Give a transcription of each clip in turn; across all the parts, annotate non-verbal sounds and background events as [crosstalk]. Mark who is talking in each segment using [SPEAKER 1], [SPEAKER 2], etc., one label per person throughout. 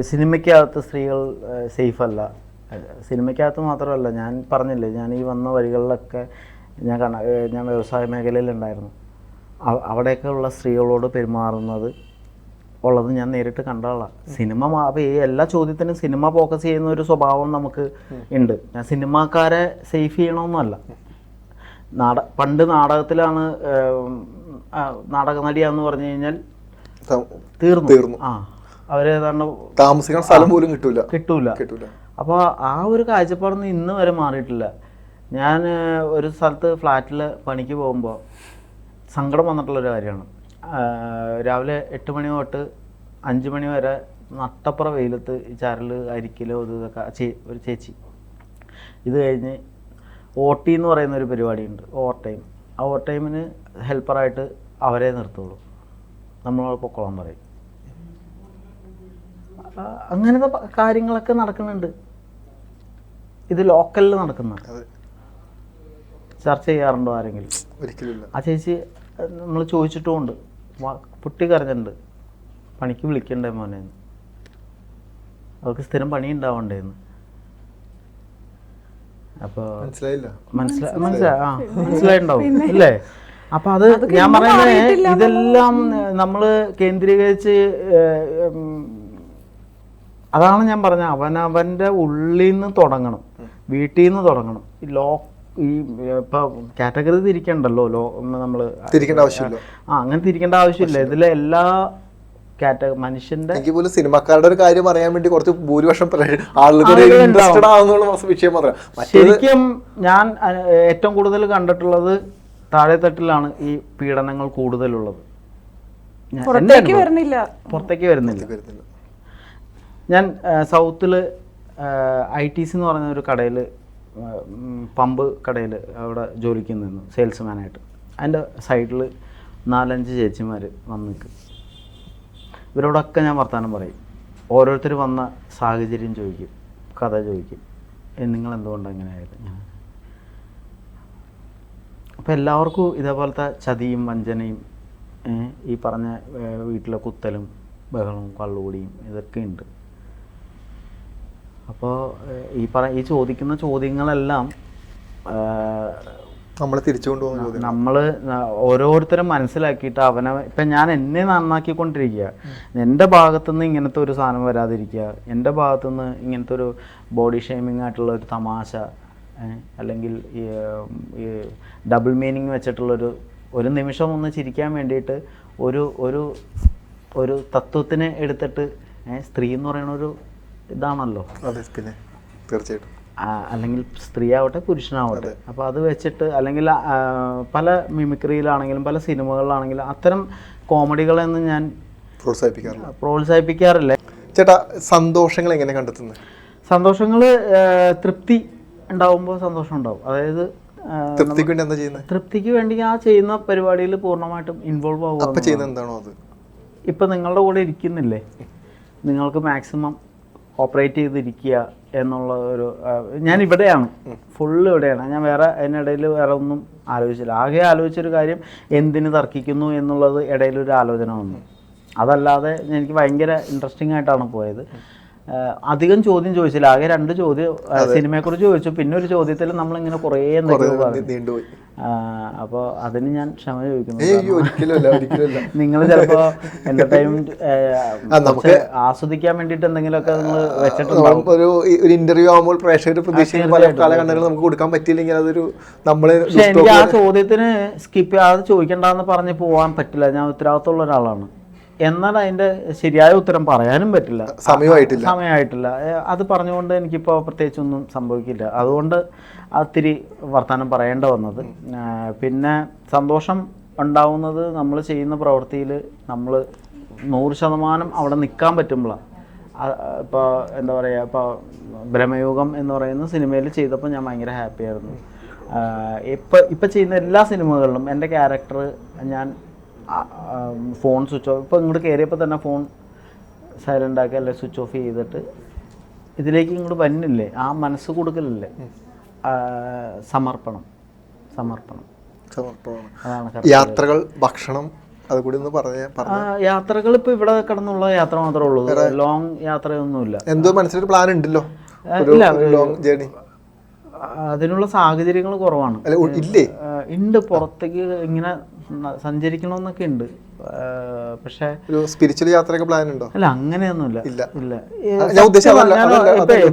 [SPEAKER 1] സിനിമയ്ക്കകത്ത് സ്ത്രീകൾ സേഫ് അല്ല സിനിമയ്ക്കകത്ത് മാത്രമല്ല ഞാൻ പറഞ്ഞില്ലേ ഞാൻ ഈ വന്ന വഴികളിലൊക്കെ ഞാൻ കണ ഞാൻ വ്യവസായ മേഖലയിലുണ്ടായിരുന്നു. അവ- അവിടെയൊക്കെ ഉള്ള സ്ത്രീകളോട് പെരുമാറുന്നത് ഉള്ളത് ഞാൻ നേരിട്ട് കണ്ടതാണ് സിനിമ അപ്പോൾ ഈ എല്ലാ ചോദ്യത്തിനും സിനിമ ഫോക്കസ് ചെയ്യുന്ന ഒരു സ്വഭാവം നമുക്ക് ഉണ്ട്. ഞാൻ സിനിമാക്കാരെ സേഫ് ചെയ്യണമെന്നല്ല നാട പണ്ട് നാടകത്തിലാണ് നാടക നടിയാന്ന് പറഞ്ഞു കഴിഞ്ഞാൽ തീർന്നു.
[SPEAKER 2] തീർന്നു.
[SPEAKER 1] ആ. അവരേതാണ്ട്
[SPEAKER 2] താമസിക്കാൻ സ്ഥലം പോലും കിട്ടൂല.
[SPEAKER 1] കിട്ടൂല.
[SPEAKER 2] കിട്ടൂല.
[SPEAKER 1] അപ്പോൾ ആ ഒരു കാഴ്ചപ്പാടൊന്നും ഇന്ന് വരെ മാറിയിട്ടില്ല. ഞാൻ ഒരു സ്ഥലത്ത് ഫ്ലാറ്റിൽ പണിക്ക് പോകുമ്പോൾ സങ്കടം വന്നിട്ടുള്ള ഒരു കാര്യമാണ്. രാവിലെ എട്ട് മണി തൊട്ട് അഞ്ച് മണി വരെ നട്ടപ്പുറ വെയിലത്ത് ഈ ചരൽ അരിക്കലോ ഇത് ഇതൊക്കെ ഒരു ചേച്ചി. ഇത് കഴിഞ്ഞ് ഓട്ടി എന്ന് പറയുന്ന ഒരു പരിപാടിയുണ്ട് ഓവർ ടൈം ആ ഓവർ ടൈമിന് ഹെൽപ്പറായിട്ട് അവരെ നിർത്തുള്ളൂ. നമ്മളോട് പൊക്കോളാൻ പറയും. അങ്ങനത്തെ കാര്യങ്ങളൊക്കെ നടക്കുന്നുണ്ട്. ഇത് ലോക്കലിൽ നടക്കുന്ന ചർച്ച ചെയ്യാറുണ്ടോ ആരെങ്കിലും?
[SPEAKER 2] ഒരിക്കലും
[SPEAKER 1] ആ ചേച്ചി നമ്മൾ ചോദിച്ചിട്ടുമുണ്ട്. പുട്ടി കരഞ്ഞിട്ടുണ്ട്. പണിക്ക് വിളിക്കണ്ടേ മോനെ അവൾക്ക് അവർക്ക് സ്ഥിരം പണി ഉണ്ടാവണ്ടേന്ന് അപ്പോൾ
[SPEAKER 2] മനസ്സിലായില്ല
[SPEAKER 1] മനസ്സിലായി. മനസ്സിലായി. ആ മനസ്സിലായിണ്ടാവും അല്ലേ? അപ്പൊ അത് ഞാൻ പറയുന്നത് ഇതെല്ലാം നമ്മൾ കേന്ദ്രീകരിച്ച് അതാണ് ഞാൻ പറഞ്ഞ അവനവന്റെ ഉള്ളിൽ നിന്ന് തുടങ്ങണം. വീട്ടിൽ നിന്ന് തുടങ്ങണം. ഈ ലോ ഈ ഇപ്പൊ കാറ്റഗറി തിരിക്കണ്ടല്ലോ ലോ നമ്മൾ
[SPEAKER 2] തിരിക്കേണ്ട ആവശ്യമില്ല.
[SPEAKER 1] ആ അങ്ങനെ തിരിക്കേണ്ട ആവശ്യമില്ല. ഇതിലെ എല്ലാ കാറ്റഗറി മനുഷ്യന്റെ
[SPEAKER 2] എനിക്ക് പോലും സിനിമക്കാരുടെ ഒരു കാര്യം അറിയാൻ വേണ്ടി കുറച്ച് ഭൂരിപക്ഷം ആളുകൾ വിഷയം
[SPEAKER 1] ശരിക്കും ഞാൻ ഏറ്റവും കൂടുതൽ കണ്ടിട്ടുള്ളത് താഴെത്തട്ടിലാണ് ഈ പീഡനങ്ങൾ കൂടുതലുള്ളത്. എന്റെ
[SPEAKER 3] പുറത്തേക്ക്
[SPEAKER 1] വരുന്നില്ല.
[SPEAKER 2] വരുന്നില്ല.
[SPEAKER 1] ഞാൻ സൗത്തിൽ ഐ ടി സി എന്ന് പറയുന്ന ഒരു കടയിൽ പമ്പ് കടയിൽ അവിടെ ജോലിക്ക് നിന്നു സെയിൽസ്മാനായിട്ട്. അതിന്റെ സൈഡിൽ നാലഞ്ച് ചേച്ചിമാർ വന്ന് നിൽക്കും. ഇവരോടൊക്കെ ഞാൻ വർത്തമാനം പറയും. ഓരോരുത്തർ വന്ന സാഹചര്യം ചോദിക്കും കഥ ചോദിക്കും. നിങ്ങൾ എന്തുകൊണ്ടാണ് അങ്ങനെയായത് അപ്പോൾ എല്ലാവർക്കും ഇതേപോലത്തെ ചതിയും വഞ്ചനയും ഈ പറഞ്ഞ വീട്ടിലെ കുത്തലും ബഹളവും കള്ളുകൂടിയും ഇതൊക്കെ ഉണ്ട്. അപ്പോൾ ഈ പറ ഈ ചോദിക്കുന്ന ചോദ്യങ്ങളെല്ലാം
[SPEAKER 2] നമ്മൾ തിരിച്ചു കൊണ്ടുപോകുന്ന
[SPEAKER 1] നമ്മൾ ഓരോരുത്തരും മനസ്സിലാക്കിയിട്ട് അവനെ ഇപ്പം ഞാൻ എന്നെ നന്നാക്കിക്കൊണ്ടിരിക്കുക. എന്റെ ഭാഗത്തുനിന്ന് ഇങ്ങനത്തെ ഒരു സാധനം വരാതിരിക്കുക. എന്റെ ഭാഗത്തുനിന്ന് ഇങ്ങനത്തെ ഒരു ബോഡി ഷേമിംഗ് ആയിട്ടുള്ള ഒരു തമാശ അല്ലെങ്കിൽ ഈ ഡബിൾ മീനിങ് വെച്ചിട്ടുള്ളൊരു ഒരു നിമിഷം ഒന്ന് ചിരിക്കാൻ വേണ്ടിയിട്ട് ഒരു ഒരു ഒരു തത്വത്തിനെ എടുത്തിട്ട് സ്ത്രീ എന്ന് പറയുന്ന ഒരു ഇതാണല്ലോ.
[SPEAKER 2] അതെ പിന്നെ തീർച്ചയായിട്ടും.
[SPEAKER 1] അല്ലെങ്കിൽ സ്ത്രീ ആവട്ടെ പുരുഷനാവട്ടെ അപ്പോൾ അത് വെച്ചിട്ട് അല്ലെങ്കിൽ പല മിമിക്രിയിലാണെങ്കിലും പല സിനിമകളിലാണെങ്കിലും അത്തരം കോമഡികളെന്ന് ഞാൻ
[SPEAKER 2] പ്രോത്സാഹിപ്പിക്കാറില്ല.
[SPEAKER 1] പ്രോത്സാഹിപ്പിക്കാറില്ല.
[SPEAKER 2] ചേട്ടാ സന്തോഷങ്ങൾ എങ്ങനെ കണ്ടെത്തുന്നത്
[SPEAKER 1] സന്തോഷങ്ങൾ തൃപ്തി ഉണ്ടാവുമ്പോൾ സന്തോഷം ഉണ്ടാവും. അതായത്
[SPEAKER 2] തൃപ്തിക്ക് വേണ്ടി എന്താ ചെയ്യുന്നത്
[SPEAKER 1] തൃപ്തിക്ക് വേണ്ടി ആ ചെയ്യുന്ന പരിപാടിയിൽ പൂർണമായിട്ടും ഇൻവോൾവ് ആവുക
[SPEAKER 2] ചെയ്യുന്നത് എന്താണോ അത്?
[SPEAKER 1] ഇപ്പം നിങ്ങളുടെ കൂടെ ഇരിക്കുന്നില്ലേ? നിങ്ങൾക്ക് മാക്സിമം ഓപ്പറേറ്റ് ചെയ്തിരിക്കുക എന്നുള്ള ഒരു ഞാൻ ഇവിടെയാണ് ഫുള്ള് ഇവിടെയാണ്. ഞാൻ വേറെ അതിനിടയിൽ വേറെ ഒന്നും ആലോചിച്ചില്ല. ആകെ ആലോചിച്ചൊരു കാര്യം എന്തിന് തർക്കിക്കുന്നു എന്നുള്ളത് ഇടയിലൊരു ആലോചന വന്നു. അതല്ലാതെ എനിക്ക് ഭയങ്കര ഇൻട്രസ്റ്റിംഗ് ആയിട്ടാണ് പോയത്. അധികം ചോദ്യം ചോദിച്ചില്ല. ആകെ രണ്ട് ചോദ്യം സിനിമയെ സിനിമയെക്കുറിച്ച് ചോദിച്ചു. പിന്നെ ഒരു ചോദ്യത്തിൽ നമ്മളിങ്ങനെ കുറേ എന്തൊക്കെയോ അപ്പോൾ അതിന് ഞാൻ ക്ഷമ ചോദിക്കുന്നു. നിങ്ങൾ ചിലപ്പോ എന്റർടൈൻമെന്റ്
[SPEAKER 2] നമുക്ക്
[SPEAKER 1] ആസ്വദിക്കാൻ വേണ്ടിട്ട് എന്തെങ്കിലുമൊക്കെ നിങ്ങൾ
[SPEAKER 2] വെച്ചിട്ടുണ്ട്? ഒരു ഒരു ഇന്റർവ്യൂ ആകുമ്പോൾ പ്രേക്ഷകർ പ്രതീക്ഷിക്കുന്ന പല കാലഘട്ടങ്ങളിൽ നമുക്ക് കൊടുക്കാൻ പറ്റിയില്ലെങ്കിൽ അതൊരു
[SPEAKER 1] എനിക്ക് ആ ചോദ്യത്തിന് സ്കിപ്പ് ചെയ്യാതെ ചോദിക്കണ്ടെന്ന് പറഞ്ഞ് പോകാൻ പറ്റില്ല. ഞാൻ ഉത്തരവാദിത്തമുള്ള ഒരാളാണ്. എന്നാൽ അതിന്റെ ശരിയായ ഉത്തരം പറയാനും പറ്റില്ല.
[SPEAKER 2] സമയമായിട്ടില്ല.
[SPEAKER 1] സമയമായിട്ടില്ല. അത് പറഞ്ഞുകൊണ്ട് എനിക്കിപ്പോൾ പ്രത്യേകിച്ചൊന്നും സംഭവിക്കില്ല. അതുകൊണ്ട് ഒത്തിരി വർത്തമാനം പറയേണ്ട വന്നത്. പിന്നെ സന്തോഷം ഉണ്ടാവുന്നത് നമ്മൾ ചെയ്യുന്ന പ്രവൃത്തിയിൽ നമ്മൾ നൂറ് ശതമാനം അവിടെ നിൽക്കാൻ പറ്റുമ്പോഴാണ് ഇപ്പോൾ എന്താ പറയുക ഇപ്പോൾ ബ്രഹ്മയുഗം എന്ന് പറയുന്ന സിനിമയിൽ ചെയ്തപ്പോൾ ഞാൻ ഭയങ്കര ഹാപ്പിയായിരുന്നു. ഇപ്പം ഇപ്പം ചെയ്യുന്ന എല്ലാ സിനിമകളിലും എന്റെ ക്യാരക്ടർ ഞാൻ ഫോൺ സ്വിച്ച് ഓഫ് ഇപ്പോൾ ഇങ്ങോട്ട് കയറിയപ്പോൾ തന്നെ ഫോൺ സൈലന്റ് ആക്കി അല്ലെങ്കിൽ സ്വിച്ച് ഓഫ് ചെയ്തിട്ട് ഇതിലേക്ക് ഇങ്ങോട്ട് വന്നില്ലേ? ആ മനസ്സ് കൊടുക്കലില്ലേ? സമർപ്പണം. സമർപ്പണം. സമർപ്പണം.
[SPEAKER 2] യാത്രകൾ ഭക്ഷണം അതുകൂടി ഒന്ന് പറഞ്ഞ
[SPEAKER 1] യാത്രകൾ ഇപ്പൊ ഇവിടെ കിടന്നുള്ള യാത്ര മാത്രമേ ഉള്ളൂ. ലോങ് യാത്രയൊന്നുമില്ല.
[SPEAKER 2] എന്തോ മനസ്സിലൊരു പ്ലാൻ ഉണ്ടല്ലോ? ലോങ് ജേണി
[SPEAKER 1] അതിനുള്ള സാഹചര്യങ്ങൾ കുറവാണ്.
[SPEAKER 2] ഇല്ലേ?
[SPEAKER 1] ഉണ്ട് പുറത്തേക്ക് ഇങ്ങനെ സഞ്ചരിക്കണമെന്നൊക്കെ ഉണ്ട്. പക്ഷേ
[SPEAKER 2] സ്പിരിച്വൽ യാത്രയൊക്കെ പ്ലാൻ ഉണ്ടോ?
[SPEAKER 1] അല്ല അങ്ങനെയൊന്നുമില്ല.
[SPEAKER 2] ഇല്ല.
[SPEAKER 1] ഇല്ല.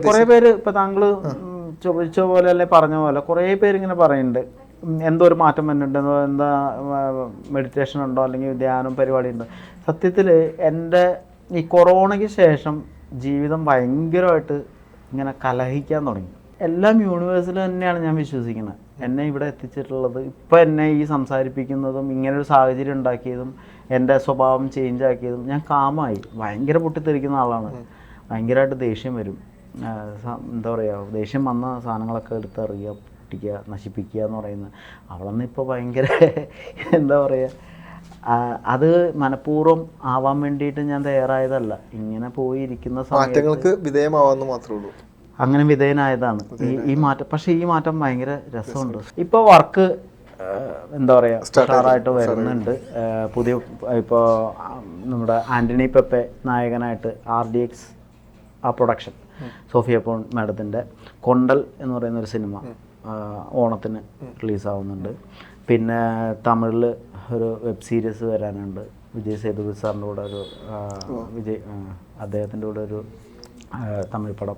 [SPEAKER 1] കുറെ പേര് ഇപ്പൊ താങ്കൾ ചോദിച്ച പോലെ അല്ലെ പറഞ്ഞ പോലെ കുറെ പേര് ഇങ്ങനെ പറയുന്നുണ്ട് എന്തോ ഒരു മാറ്റം വന്നിട്ടുണ്ട് എന്തോ എന്താ മെഡിറ്റേഷൻ ഉണ്ടോ അല്ലെങ്കിൽ ധ്യാനം പരിപാടി ഉണ്ടോ? സത്യത്തിൽ എന്റെ ഈ കൊറോണയ്ക്ക് ശേഷം ജീവിതം ഭയങ്കരമായിട്ട് ഇങ്ങനെ കലഹിക്കാൻ തുടങ്ങി. എല്ലാം യൂണിവേഴ്സിൽ തന്നെയാണ് ഞാൻ വിശ്വസിക്കുന്നത്. എന്നെ ഇവിടെ എത്തിച്ചിട്ടുള്ളത് ഇപ്പം എന്നെ ഈ സംസാരിപ്പിക്കുന്നതും ഇങ്ങനൊരു സാഹചര്യം ഉണ്ടാക്കിയതും എന്റെ സ്വഭാവം ചേഞ്ച് ആക്കിയതും ഞാൻ കാമായി. ഭയങ്കര പൊട്ടിത്തെറിക്കുന്ന ആളാണ്. ഭയങ്കരമായിട്ട് ദേഷ്യം വരും. എന്താ പറയുക ദേഷ്യം വന്ന സാധനങ്ങളൊക്കെ എടുത്തെറിയുക പൊട്ടിക്കുക നശിപ്പിക്കുക എന്ന് പറയുന്നത്. അവളന്ന് ഇപ്പോൾ ഭയങ്കര [laughs] എന്താ പറയുക അത് മനഃപൂർവം ആവാൻ വേണ്ടിയിട്ട് ഞാൻ തയ്യാറായതല്ല. ഇങ്ങനെ പോയിരിക്കുന്ന സമയത്ത്
[SPEAKER 2] മാറ്റങ്ങൾക്ക് വിധേയമാവാന്ന് മാത്രമേ ഉള്ളൂ.
[SPEAKER 1] അങ്ങനെ വിധേയനായതാണ്. ഈ ഈ മാറ്റം. പക്ഷേ ഈ മാറ്റം ഭയങ്കര രസമുണ്ട്. ഇപ്പോൾ വർക്ക് എന്താ പറയുക സ്റ്റാറായിട്ട് വരുന്നുണ്ട്. പുതിയ ഇപ്പോൾ നമ്മുടെ ആന്റണി പെപ്പെ നായകനായിട്ട് ആർ ഡി എക്സ് ആ പ്രൊഡക്ഷൻ സോഫിയ പോൺ മാഡത്തിന്റെ കൊണ്ടൽ എന്ന് പറയുന്ന ഒരു സിനിമ ഓണത്തിന് റിലീസാവുന്നുണ്ട്. പിന്നെ തമിഴിൽ ഒരു വെബ് സീരീസ് വരാനുണ്ട്. വിജയ് സേതുപതി സാറിന്റെ കൂടെ ഒരു വിജയ് അദ്ദേഹത്തിന്റെ കൂടെ ഒരു തമിഴ് പടം